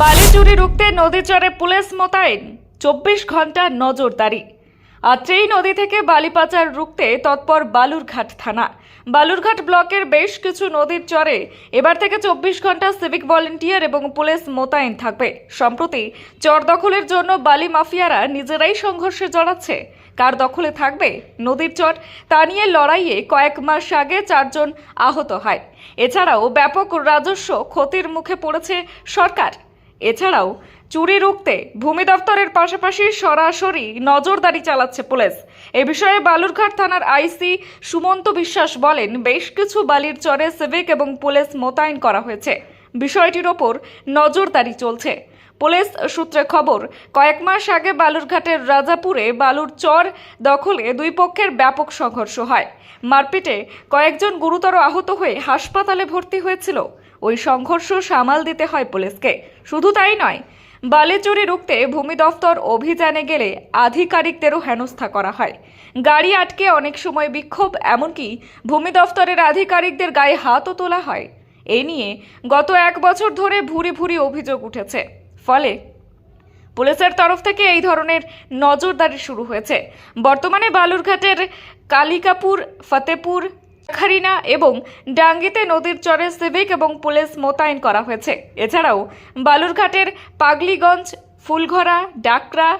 বালি চুরি রুখতে নদী চরে পুলিশ মোতায়েন। চব্বিশ ঘণ্টা নজরদারি। আত্রেই নদী থেকে বালি পাচার রুখতে তৎপর বালুরঘাট থানা। বালুরঘাট ব্লকের বেশ কিছু নদীর চরে এবার থেকে চব্বিশ ঘণ্টা সিভিক ভলেন্টিয়ার এবং পুলিশ মোতায়েন থাকবে। সম্প্রতি চর দখলের জন্য বালি মাফিয়ারা নিজেরাই সংঘর্ষে জড়াচ্ছে। কার দখলে থাকবে নদীর চর, তা নিয়ে লড়াইয়ে কয়েক মাস আগে চারজন আহত হয়। এছাড়াও ব্যাপক রাজস্ব ক্ষতির মুখে পড়েছে সরকার। এছাড়াও চুরি রুখতে ভূমি দপ্তরের পাশাপাশি সরাসরি নজরদারি চালাচ্ছে পুলিশ। এ বিষয়ে বালুরঘাট থানার আইসি সুমন্ত বিশ্বাস বলেন, বেশ কিছু বালির চরে সিভিক এবং পুলিশ মোতায়েন করা হয়েছে। বিষয়টির ওপর নজরদারি চলছে। পুলিশ সূত্রে খবর, কয়েক মাস আগে বালুরঘাটের রাজাপুরে বালুর চর দখলে দুই পক্ষের ব্যাপক সংঘর্ষ হয়। মারপিটে কয়েকজন গুরুতর আহত হয়ে হাসপাতালে ভর্তি হয়েছিল। ওই সংঘর্ষ সামাল দিতে হয় পুলিশকে। শুধু তাই নয় বালি চুরি রুখতে ভূমি দফতর অভিযানে গেলে আধিকারিকদেরও হেনস্থা করা হয়। গাড়ি আটকে অনেক সময় বিক্ষোভ, এমনকি ভূমি দফতরের আধিকারিকদের গায়ে হাতও তোলা হয়। এই নিয়ে গত এক বছর ধরে ভুরি ভুরি অভিযোগ উঠেছে। ফলে পুলিশের তরফ থেকে এই ধরনের নজরদারি শুরু হয়েছে। বর্তমানে বালুরঘাটের কালিকাপুর, ফতেপুর খারিনা এবং ডাঙ্গিতে নদীর চরে সিভিক এবং পুলিশ মোতায়েন করা হয়েছে। এছাড়াও বালুরঘাটের পাগলিগঞ্জ, ফুলঘরা, ডাকরা,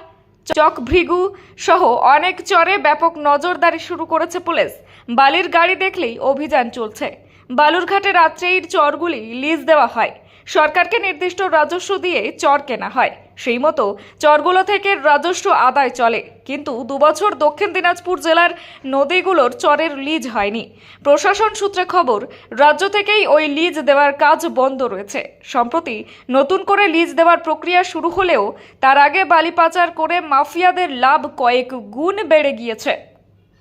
চকভৃগু সহ অনেক চরে ব্যাপক নজরদারি শুরু করেছে পুলিশ। বালির গাড়ি দেখলেই অভিযান চলছে। বালুরঘাটে রাত্রেই চরগুলি লিজ দেওয়া হয়। সরকারকে নির্দিষ্ট রাজস্ব দিয়ে চর কেনা হয়। সেই মতো চরগুলো থেকে রাজস্ব আদায় চলে। কিন্তু দুবছর দক্ষিণ দিনাজপুর জেলার নদীগুলোর চরের লিজ হয়নি। প্রশাসন সূত্রে খবর, রাজ্য থেকেই ওই লিজ দেওয়ার কাজ বন্ধ রয়েছে। সম্প্রতি নতুন করে লিজ দেওয়ার প্রক্রিয়া শুরু হলেও তার আগে বালি পাচার করে মাফিয়াদের লাভ কয়েক গুণ বেড়ে গিয়েছে।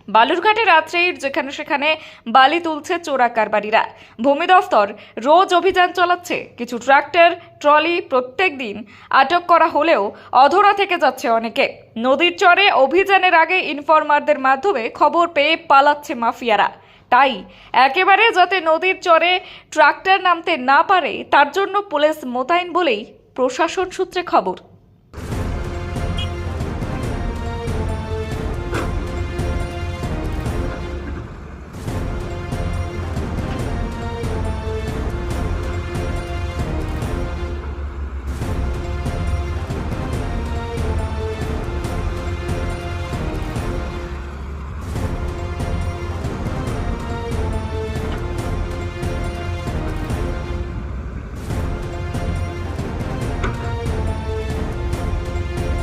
বালুরঘাটে রাত্রের যেখানে সেখানে বালি তুলছে চোরা কারবারিরা। ভূমি দফতর রোজ অভিযান চালাচ্ছে। কিছু ট্রাক্টর, ট্রলি প্রত্যেক দিন আটক করা হলেও অধরা থেকে যাচ্ছে অনেকে। নদীর চরে অভিযানের আগে ইনফরমারদের মাধ্যমে খবর পেয়ে পালাচ্ছে মাফিয়ারা। তাই একেবারে যাতে নদীর চরে ট্রাক্টর নামতে না পারে, তার জন্য পুলিশ মোতায়েন বলেই প্রশাসন সূত্রে খবর।